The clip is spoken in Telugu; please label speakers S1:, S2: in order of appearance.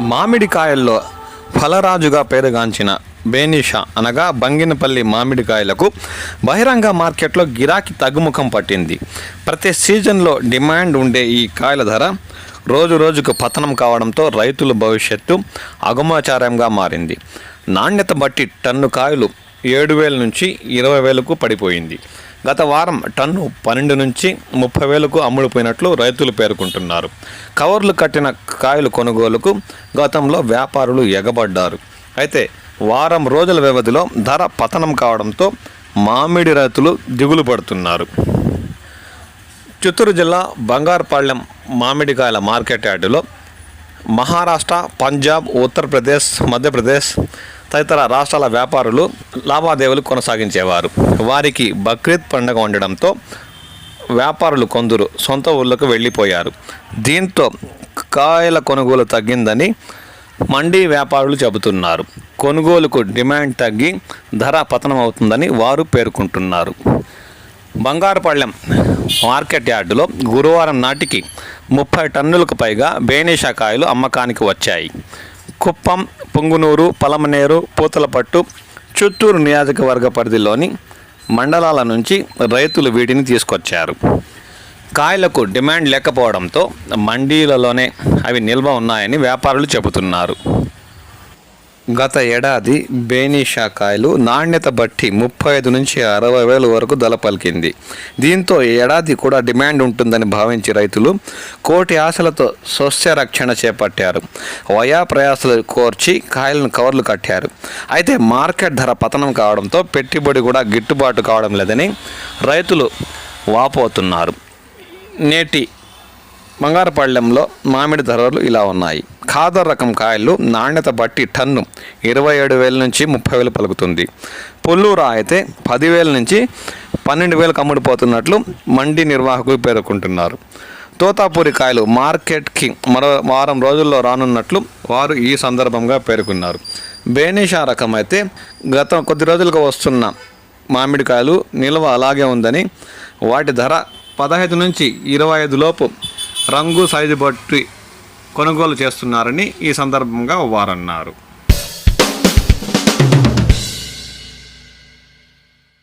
S1: మామిడికాయల్లో ఫలరాజుగా పేరుగాంచిన బేనిషా అనగా బంగినపల్లి మామిడికాయలకు బహిరంగ మార్కెట్లో గిరాకీ తగ్గుముఖం పట్టింది. ప్రతి సీజన్లో డిమాండ్ ఉండే ఈ కాయల ధర రోజు రోజుకు పతనం కావడంతో రైతుల భవిష్యత్తు అగమాచారంగా మారింది. నాణ్యత బట్టి టన్ను కాయలు ఏడు వేల నుంచి ఇరవై వేలకు పడిపోయింది. గత వారం టన్ను పన్నెండు నుంచి ముప్పై వేలకు అమ్ముడుపోయినట్లు రైతులు పేర్కొంటున్నారు. కవర్లు కట్టిన కాయలు కొనుగోలుకు గతంలో వ్యాపారులు ఎగబడ్డారు. అయితే వారం రోజుల వ్యవధిలో ధర పతనం కావడంతో మామిడి రైతులు దిగులు పడుతున్నారు. చిత్తూరు జిల్లా బంగారుపాళ్యం మామిడికాయల మార్కెట్ యార్డులో మహారాష్ట్ర పంజాబ్ ఉత్తరప్రదేశ్ మధ్యప్రదేశ్ తదితర రాష్ట్రాల వ్యాపారులు లావాదేవీలు కొనసాగించేవారు. వారికి బక్రీద్ పండుగ ఉండడంతో వ్యాపారులు కొందరు సొంత ఊళ్ళకు వెళ్ళిపోయారు. దీంతో కాయల కొనుగోలు తగ్గిందని మండీ వ్యాపారులు చెబుతున్నారు. కొనుగోలుకు డిమాండ్ తగ్గి ధర పతనం అవుతుందని వారు పేర్కొంటున్నారు. బంగారుపాళ్యం మార్కెట్ యార్డులో గురువారం నాటికి ముప్పై టన్నులకు పైగా బేనిషా కాయలు అమ్మకానికి వచ్చాయి. కుప్పం పొంగునూరు పలమనేరు పూతలపట్టు చిత్తూరు నియోజకవర్గ పరిధిలోని మండలాల నుంచి రైతులు వీటిని తీసుకొచ్చారు. కాయలకు డిమాండ్ లేకపోవడంతో మండీలలోనే అవి నిల్వ ఉన్నాయని వ్యాపారులు చెబుతున్నారు. గత ఏడాది బేనిషా కాయలు నాణ్యత బట్టి ముప్పై ఐదు నుంచి అరవై వేల వరకు ధర పలికింది. దీంతో ఈ ఏడాది కూడా డిమాండ్ ఉంటుందని భావించి రైతులు కోటి ఆశలతో సస్య రక్షణ చేపట్టారు. వయా ప్రయాసాలు కోర్చి కాయలను కవర్లు కట్టారు. అయితే మార్కెట్ ధర పతనం కావడంతో పెట్టుబడి కూడా గిట్టుబాటు కావడం లేదని రైతులు వాపోతున్నారు. నేటి బంగారపాళ్యంలో మామిడి ధరలు ఇలా ఉన్నాయి. ఖాదర్ రకం కాయలు నాణ్యత బట్టి టన్ను ఇరవై ఏడు వేల నుంచి ముప్పై వేలు పలుకుతుంది. పుల్లూరా అయితే పదివేల నుంచి పన్నెండు వేలకు అమ్ముడుపోతున్నట్లు మండి నిర్వాహకులు పేర్కొంటున్నారు. తోతాపూరి కాయలు మార్కెట్కి మరో వారం రోజుల్లో రానున్నట్లు వారు ఈ సందర్భంగా పేర్కొన్నారు. బేనిషా రకం అయితే గత కొద్ది రోజులుగా వస్తున్న మామిడికాయలు నిల్వ అలాగే ఉందని వాటి ధర పదహైదు నుంచి ఇరవై ఐదు లోపు రంగు సైజు బట్టి కొనుగోలు చేస్తున్నారని ఈ సందర్భంగా వారన్నారు.